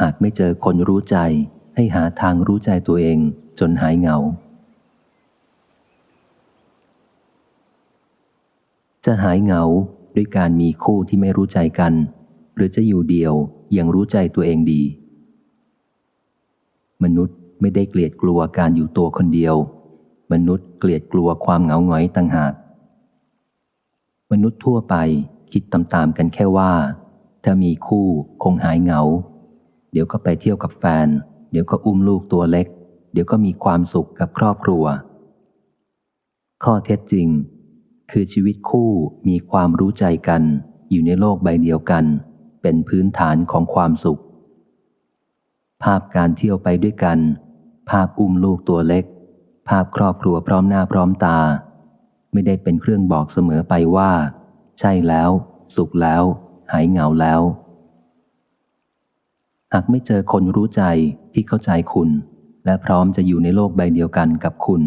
หากไม่เจอคนรู้ใจ ให้หาทางรู้ใจตัวเองจนหายเหงา จะหายเหงาด้วยการมีคู่ที่ไม่รู้ใจกัน หรือจะอยู่เดียวยังรู้ใจตัวเองดี มนุษย์ไม่ได้เกลียดกลัวการอยู่ตัวคนเดียว มนุษย์เกลียดกลัวความเหงาหงอยต่างหาก มนุษย์ทั่วไปคิดตามๆกันแค่ว่า ถ้ามีคู่คงหายเหงา เดี๋ยวก็ไปเที่ยวกับแฟน เดี๋ยวก็อุ้มลูกตัวเล็ก เดี๋ยวก็มีความสุขกับครอบครัว ข้อเท็จจริง คือชีวิตคู่มีความรู้ใจกัน อยู่ในโลกใบเดียวกัน เป็นพื้นฐานของความสุข ภาพการเที่ยวไปด้วยกัน ภาพอุ้มลูกตัวเล็ก ภาพครอบครัวพร้อมหน้าพร้อมตา ไม่ได้เป็นเครื่องบอกเสมอไปว่า ใช่แล้ว สุขแล้ว หายเหงาแล้ว หากไม่เจอคนรู้ใจที่เข้าใจคุณ และพร้อมจะอยู่ในโลกใบเดียวกันกับคุณ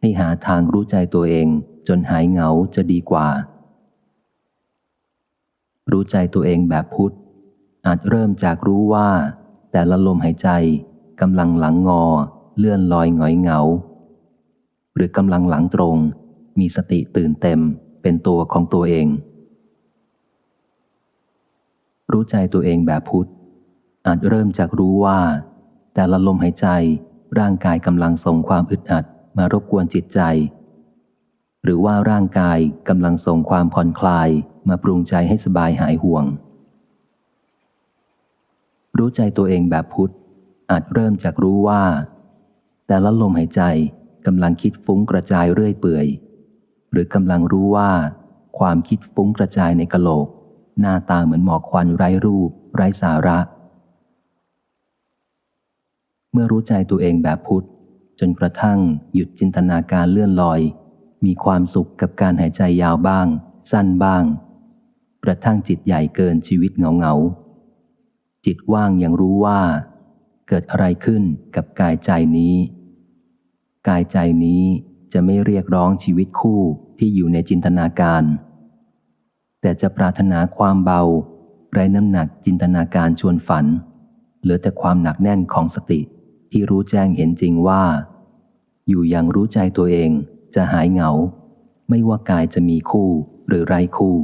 ให้หาทางรู้ใจตัวเองจนหายเหงาจะดีกว่า รู้ใจตัวเองแบบพุทธ อาจเริ่มจากรู้ว่า แต่ละลมหายใจกำลังหลังงอ เลื่อนลอยหงอยเหงา หรือกำลังหลังตรง มีสติตื่นเต็มเป็นตัวของตัวเอง รู้ใจตัวเองแบบพุทธ อาจเริ่มจากรู้ว่า แต่ละลมหายใจร่างกายกำลังส่งความอึดอัดมารบกวนจิตใจ หรือว่าร่างกายกำลังส่งความผ่อนคลายมาปรุงใจให้สบายหายห่วง รู้ใจตัวเองแบบพุทธ อาจเริ่มจากรู้ว่า แต่ละลมหายใจกำลังคิดฟุ้งกระจายเรื่อยเปื่อย หรือกำลังรู้ว่า ความคิดฟุ้งกระจายในกะโหลก หน้าตาเหมือนหมอกควันไร้รูป ไร้สาระ มื่อรู้ใจตัวเองแบบพุทธ จนกระทั่งหยุดจินตนาการเลื่อนลอย มีความสุขกับการหายใจยาวบ้าง สั้นบ้าง กระทั่งจิตใหญ่เกินชีวิตเงาเงาจิตว่างยังรู้ว่า เกิดอะไรขึ้นกับกายใจนี้ กายใจนี้จะไม่เรียกร้องชีวิตคู่ที่อยู่ในจินตนาการ แต่จะปรารถนาความเบา ไร้น้ำหนักจินตนาการชวนฝัน เหลือแต่ความหนักแน่นของสติ ที่รู้แจ้งเห็นจริงว่า อยู่อย่างรู้ใจตัวเองจะหายเหงา ไม่ว่ากายจะมีคู่หรือไร้คู่